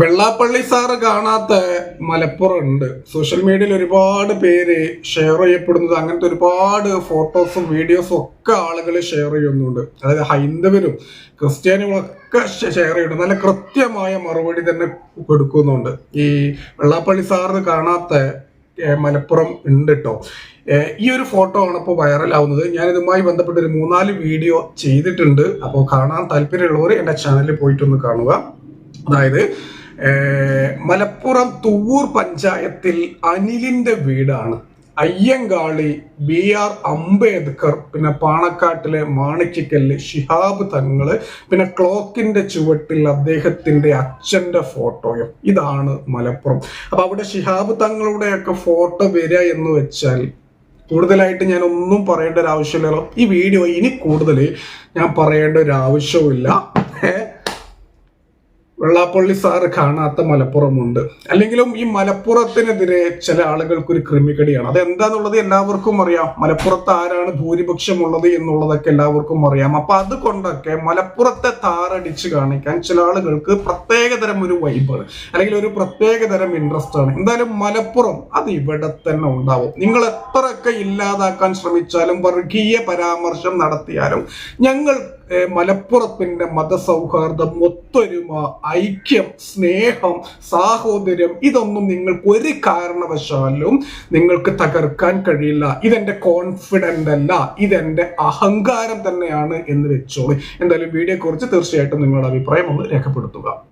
Vellappally sir കാണാത്ത മലപ്പുറം ഉണ്ട് social മീഡിയയിൽ ഒരുപാട് പേര് ഷെയർ ചെയ്യപ്പെടുന്നത് അങ്ങനത്തെ ഒരുപാട് ഫോട്ടോസും വീഡിയോസും ഒക്കെ ആളുകൾ ഷെയർ ചെയ്യുന്നുണ്ട്. അതായത് ഹൈന്ദവരും ക്രിസ്ത്യാനികളും ഒക്കെ ഷെയർ ചെയ്യുന്നുണ്ട്. നല്ല കൃത്യമായ മറുപടി തന്നെ കൊടുക്കുന്നുണ്ട്. ഈ വെള്ളാപ്പള്ളി സാറ് കാണാത്ത മലപ്പുറം ഉണ്ട് കേട്ടോ ഈ ഒരു ഫോട്ടോ ആണ് ഇപ്പോൾ വൈറലാവുന്നത്. ഞാൻ ഇതുമായി ബന്ധപ്പെട്ട് ഒരു മൂന്നാൽ വീഡിയോ ചെയ്തിട്ടുണ്ട്. അപ്പോൾ കാണാൻ താല്പര്യമുള്ളവർ എന്റെ ചാനലിൽ പോയിട്ടൊന്ന് കാണുക. അതായത് മലപ്പുറം തുവൂർ പഞ്ചായത്തിൽ അനിലിന്റെ വീടാണ്. അയ്യങ്കാളി ബി ആർ അംബേദ്കർ പിന്നെ പാണക്കാട്ടിലെ മാണിക്കല്ല് ഷിഹാബ് തങ്ങൾ പിന്നെ ക്ലോക്കിന്റെ ചുവട്ടിൽ അദ്ദേഹത്തിന്റെ അച്ഛന്റെ ഫോട്ടോയും. ഇതാണ് മലപ്പുറം. അപ്പൊ അവിടെ ഷിഹാബ് തങ്ങളുടെയൊക്കെ ഫോട്ടോ വരിക എന്ന് വെച്ചാൽ കൂടുതലായിട്ട് ഞാൻ ഒന്നും പറയേണ്ട ഒരു ആവശ്യമില്ലല്ലോ. ഈ വീഡിയോ ഇനി കൂടുതൽ ഞാൻ പറയേണ്ട ഒരു ആവശ്യവുമില്ല? വെള്ളാപ്പള്ളി സാറ് കാണാത്ത മലപ്പുറമുണ്ട്. അല്ലെങ്കിലും ഈ മലപ്പുറത്തിനെതിരെ ചില ആളുകൾക്ക് ഒരു ക്രിമികടിയാണ് അത് എന്താന്നുള്ളത് എല്ലാവർക്കും അറിയാം. മലപ്പുറത്ത് ആരാണ് ഭൂരിപക്ഷം ഉള്ളത് എന്നുള്ളതൊക്കെ എല്ലാവർക്കും അറിയാം. അപ്പൊ അതുകൊണ്ടൊക്കെ മലപ്പുറത്തെ താറടിച്ച് കാണിക്കാൻ ചില ആളുകൾക്ക് പ്രത്യേകതരം ഒരു വൈബാണ് അല്ലെങ്കിൽ ഒരു പ്രത്യേകതരം ഇൻട്രസ്റ്റ് ആണ്. എന്തായാലും മലപ്പുറം അത് ഇവിടെ തന്നെ ഉണ്ടാവും. നിങ്ങൾ എത്രയൊക്കെ ഇല്ലാതാക്കാൻ ശ്രമിച്ചാലും വർഗീയ പരാമർശം നടത്തിയാലും ഞങ്ങൾ മലപ്പുറത്തിന്റെ മതസൗഹാർദ്ദം ഒത്തൊരുമ ഐക്യം സ്നേഹം സാഹോദര്യം ഇതൊന്നും നിങ്ങൾക്ക് ഒരു കാരണവശാലും നിങ്ങൾക്ക് തകർക്കാൻ കഴിയില്ല. ഇതെന്റെ കോൺഫിഡന്റ് അല്ല. ഇതെന്റെ അഹങ്കാരം തന്നെയാണ് എന്ന് വെച്ചോളൂ. എന്തായാലും വീഡിയോ കുറിച്ച് തീർച്ചയായിട്ടും നിങ്ങളുടെ അഭിപ്രായം ഒന്ന് രേഖപ്പെടുത്തുക.